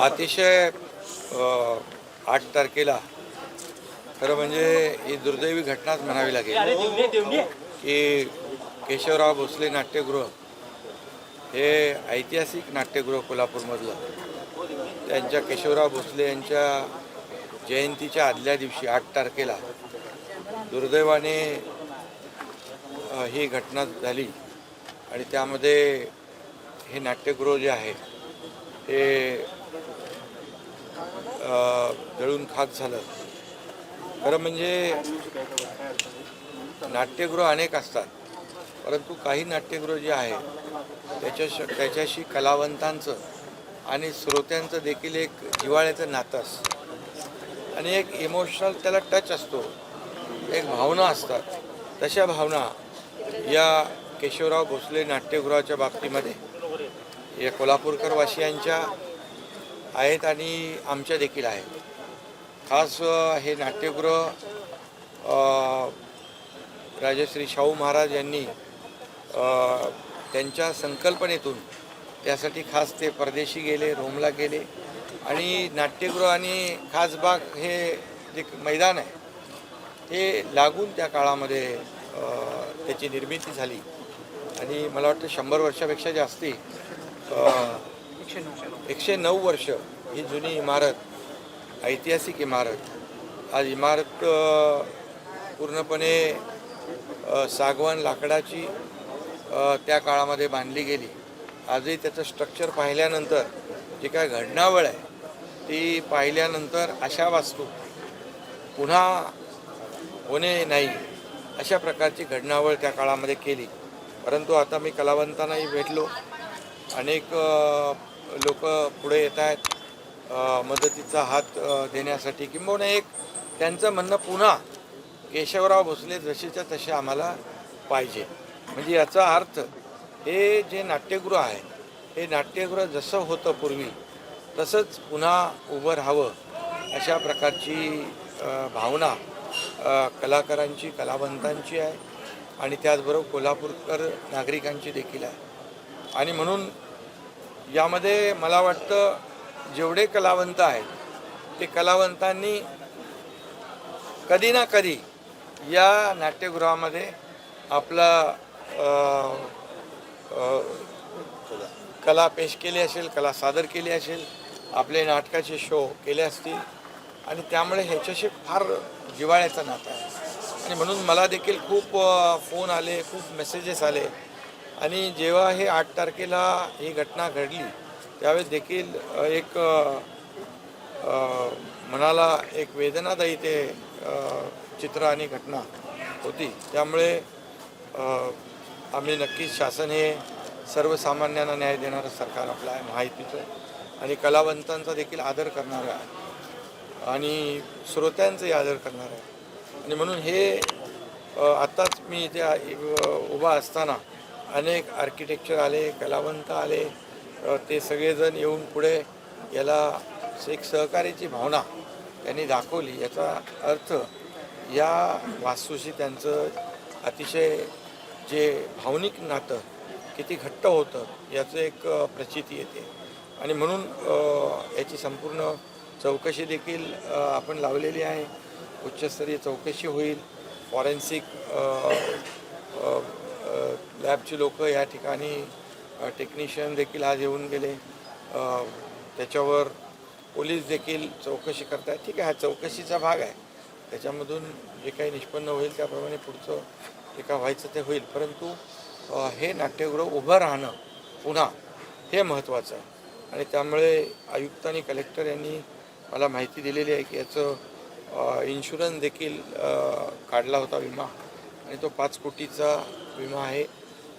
अतिशय आठ तारखेला. खरं म्हणजे ही दुर्दैवी घटनाच म्हणावी लागेल. की केशवराव भोसले नाट्यगृह हे ऐतिहासिक नाट्यगृह कोल्हापूरमधलं. त्यांच्या केशवराव भोसले यांच्या जयंतीच्या आदल्या दिवशी आठ तारखेला दुर्दैवाने ही घटना झाली. आणि त्यामध्ये हे नाट्यगृह जे आहे हे अ, जळून खाक झालं. खरं म्हणजे नाट्यगृह अनेक असतात परंतु काही नाट्यगृह जे आहे त्याच्या त्याच्याशी कलावंतांचं आणि श्रोत्यांचं देखील एक जिवाळ्याचं नातं असतं. आणि एक इमोशनल त्याला टच असतो. एक भावना असतात. तशा भावना या केशवराव भोसले नाट्यगृहाच्या बाबतीमध्ये या कोल्हापूरकर वासियांच्या आहेत आणि आमच्या देखील आहेत. खास हे नाट्यगृह राजश्री शाहू महाराज यांनी त्यांच्या संकल्पनेतून त्यासाठी खास ते परदेशी गेले रोमला गेले. आणि नाट्यगृह आणि खासबाग हे जे मैदान आहे हे लागून त्या काळामध्ये त्याची निर्मिती झाली. आणि मला वाटतं शंभर वर्षापेक्षा जास्ती एकशे नऊ वर्ष ही जुनी इमारत ऐतिहासिक इमारत. आज इमारत पूर्णपणे सागवान लाकडाची त्या काळामध्ये बांधली गेली. आजही त्याचं स्ट्रक्चर पाहिल्यानंतर जी काय घडणावळ आहे ती पाहिल्यानंतर अशा वास्तू पुन्हा होणे नाही अशा प्रकारची घडणावळ त्या काळामध्ये केली. परंतु आता मी कलावंतांनाही भेटलो. अनेक लोक पुढे येत आहेत मदतीचा हात देण्यासाठी किंबहुना एक त्यांचं म्हणणं पुन्हा केशवराव भोसले जसेच्या तसे आम्हाला पाहिजे. म्हणजे याचा अर्थ हे जे नाट्यगृह आहे हे नाट्यगृह जसं होतं पूर्वी तसंच पुन्हा उभं राहावं अशा प्रकारची भावना कलाकारांची कलावंतांची आहे आणि त्याचबरोबर कोल्हापूरकर नागरिकांची देखील आहे. आणि म्हणून यामध्ये मला वाटतं जेवढे कलावंत आहेत ते कलावंतांनी कधी ना कधी या नाट्यगृहामध्ये आपला कला पेश केली असेल कला सादर केली असेल आपले नाटकाचे शो केले असतील आणि त्यामुळे ह्याच्याशी फार जिवाळ्याचं नातं आहे. आणि म्हणून मला देखील खूप फोन आले खूप मेसेजेस आले. आणि जेव्हा हे आठ तारखेला ही घटना घडली त्यावेळेस देखील एक मनाला एक वेदनादायी ते चित्र आणि घटना होती. त्यामुळे आम्ही नक्कीच शासन हे सर्वसामान्यांना न्याय देणारं सरकार आपलं आहे माहितीचं आणि कलावंतांचा देखील आदर करणारं आहे. आणि श्रोत्यांचाही आदर करणार आहे. आणि म्हणून हे आत्ताच मी इथे उभा असताना अनेक आर्किटेक्चर आले कलावंत आले ते सगळेजण येऊन पुढे याला एक सहकार्याची भावना त्यांनी दाखवली. याचा अर्थ या वास्तूशी त्यांचं अतिशय जे भावनिक नातं किती घट्ट होतं याचं एक प्रचिती येते. आणि म्हणून याची संपूर्ण चौकशी देखील आपण लावलेली आहे. उच्चस्तरीय चौकशी होईल. फॉरेन्सिक लॅबची लोक या ठिकाणी टेक्निशियन देखील आज येऊन गेले. त्याच्यावर पोलीस देखील चौकशी करतायत. ठीक आहे हा चौकशीचा भाग आहे. त्याच्यामधून जे काही निष्पन्न होईल त्याप्रमाणे पुढचं जे काय व्हायचं ते होईल. परंतु हे नाट्यगृह उभं राहणं पुन्हा हे महत्त्वाचं आहे. आणि त्यामुळे आयुक्त आणि कलेक्टर यांनी मला माहिती दिलेली आहे की याचं इन्शुरन्स देखील काढला होता विमा. आणि तो पाच कोटीचा विमा आहे.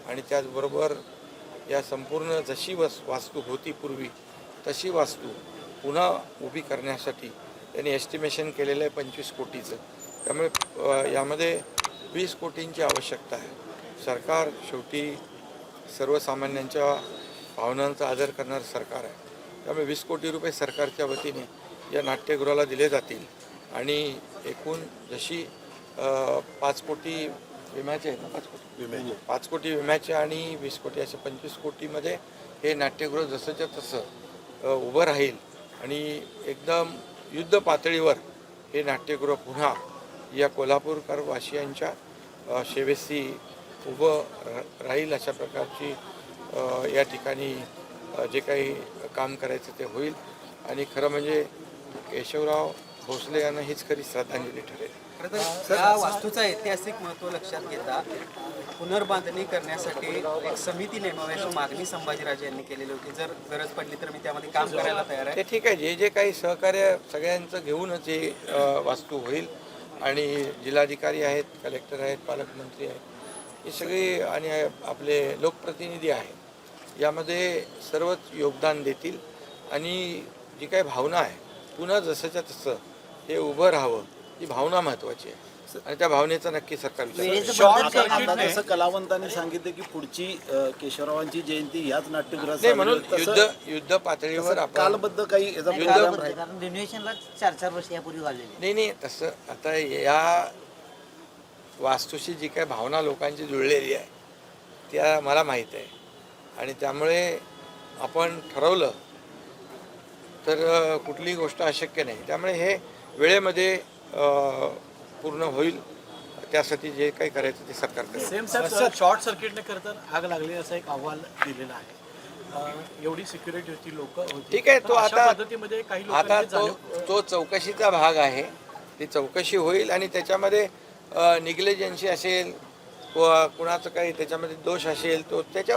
आणि त्याचबरोबर या संपूर्ण जशी वस वास्तू होती पूर्वी तशी वास्तू पुन्हा उभी करण्यासाठी त्यांनी एस्टिमेशन केलेलं आहे पंचवीस कोटीचं. त्यामुळे यामध्ये वीस कोटींची आवश्यकता आहे. सरकार शेवटी सर्वसामान्यांच्या भावनांचा आदर करणारं सरकार आहे. त्यामुळे वीस कोटी रुपये सरकारच्या वतीने या नाट्यगृहाला दिले जातील. आणि एकूण जशी पाच कोटी विम्याचे आहेत ना पाच कोटी. पाच कोटी विम्याचे आणि वीस कोटी असे पंचवीस कोटीमध्ये हे नाट्यगृह जसंच्या तसं उभं राहील. आणि एकदम युद्ध पातळीवर हे नाट्यगृह पुन्हा या कोल्हापूरकर वासियांच्या अ, सेवेशी उभं राहील अशा प्रकारची या ठिकाणी जे काही काम करायचं ते होईल. आणि खरं म्हणजे केशवराव भोसले यांना हीच खरी श्रद्धांजली ठरेल. खरं तर या वास्तूचा ऐतिहासिक महत्त्व लक्षात घेता पुनर्बांधणी करण्यासाठी एक समिती नेमावी अशी मागणी संभाजीराजे यांनी केलेली होती. जर गरज पडली तर मी त्यामध्ये काम करायला तयार आहे. ते ठीक आहे. जे जे काही सहकार्य सगळ्यांचं घेऊनच हे अ, वास्तू होईल. आणि जिल्हाधिकारी आहेत कलेक्टर आहेत पालकमंत्री आहेत हे सगळे आणि आपले लोकप्रतिनिधी आहेत. यामध्ये सर्वच योगदान देतील. आणि जी काही भावना आहे पुन्हा जसंच्या तसं हे उभं राहावं. ही भावना महत्त्वाची आहे. आणि त्या भावनेचा नक्की सरकार. शॉर्ट कलावंतांनी सांगितलं की पुढची केशवरावांची जयंती ह्याच नाट्यगृहात म्हणून युद्ध युद्ध पातळीवर कालबद्ध काही याचा चार चार वर्ष यापूर्वी झालेली नाही नाही तसं आता या वास्तूशी जी काही भावना लोकांची जुळलेली आहे त्या मला माहीत आहे. आणि त्यामुळे आपण ठरवलं तर कुठलीही गोष्ट अशक्य नाही. त्यामुळे हे वेळेमध्ये पूर्ण होईल. त्यासाठी जे काही करायचं ते सरकार करेल. शॉर्ट सर्किटने खरं तर आग लागली असा एक अहवाल दिलेला आहे. अं, एवढी सिक्युरिटी होती लोक होती. ठीक आहे, तो आता- पद्धतीमध्ये काही आता तो तो चौकशीचा भाग आहे. ती चौकशी होईल आणि त्याच्यामध्ये निग्लेजन्सी असेल कुणाचं काही त्याच्यामध्ये दोष असेल तो त्याच्यावर